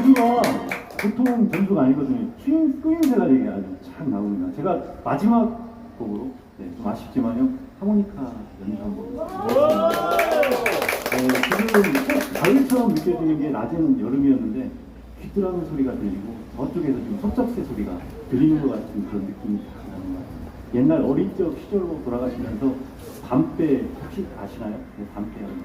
전주가 보통 전주가 아니거든요. 수인, 수인세가 되게 아주 잘 나옵니다. 제가 마지막 곡으로 네, 좀 아쉽지만요. 하모니카 연주 한번. 어, 지금 가을처럼 느껴지는 게 낮에는 여름이었는데 귀뚜라미 소리가 들리고 저쪽에서 지금 석잡새 소리가 들리는 것 같은 그런 느낌이 딱 나는 것 같아요. 옛날 어린 적 시절로 돌아가시면서 밤배 혹시 아시나요? 네, 밤배 하는